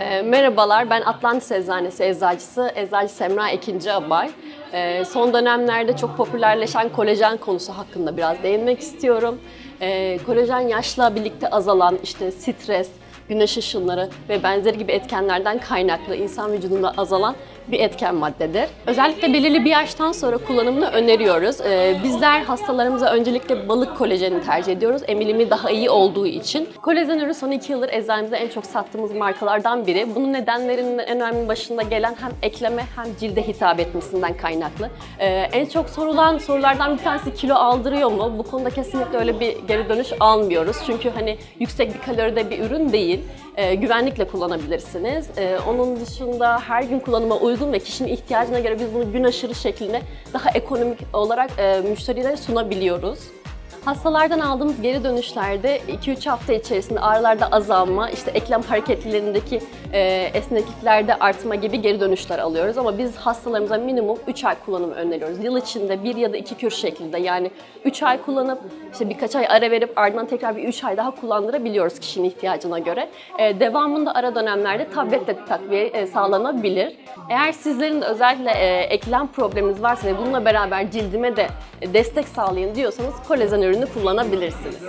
E, merhabalar, ben Atlantis Eczanesi eczacısı, eczacı Semra Ekinci Abay. E, son dönemlerde çok popülerleşen kolajen konusu hakkında biraz değinmek istiyorum. E, kolajen yaşla birlikte azalan işte stres, güneş ışınları ve benzeri gibi etkenlerden kaynaklı insan vücudunda azalan bir etken maddedir. Özellikle belirli bir yaştan sonra kullanımını öneriyoruz. Ee, bizler hastalarımıza öncelikle balık kolajenini tercih ediyoruz. Emilimi daha iyi olduğu için. Kolajen ürünü son iki yıldır eczanemizde en çok sattığımız markalardan biri. Bunun nedenlerinin en önemli başında gelen hem ekleme hem cilde hitap etmesinden kaynaklı. Ee, en çok sorulan sorulardan bir tanesi kilo aldırıyor mu? Bu konuda kesinlikle öyle bir geri dönüş almıyoruz. Çünkü hani yüksek bir kaloride bir ürün değil. Ee, güvenlikle kullanabilirsiniz. Onun dışında her gün kullanıma uygun ve kişinin ihtiyacına göre biz bunu gün aşırı şeklinde daha ekonomik olarak e, müşterilere sunabiliyoruz. Hastalardan aldığımız geri dönüşlerde 2-3 hafta içerisinde ağrılarda azalma, işte eklem hareketlerindeki e, esnekliklerde artma gibi geri dönüşler alıyoruz. Ama biz hastalarımıza minimum 3 ay kullanımı öneriyoruz. Yıl içinde 1 ya da 2 kür şeklinde yani 3 ay kullanıp işte birkaç ay ara verip ardından tekrar bir 3 ay daha kullandırabiliyoruz kişinin ihtiyacına göre. E, devamında ara dönemlerde tabletle takviye e, sağlanabilir. Eğer sizlerin de özellikle e, eklem probleminiz varsa ve bununla beraber cildime de destek sağlayın diyorsanız kolajen ürünü kullanabilirsiniz.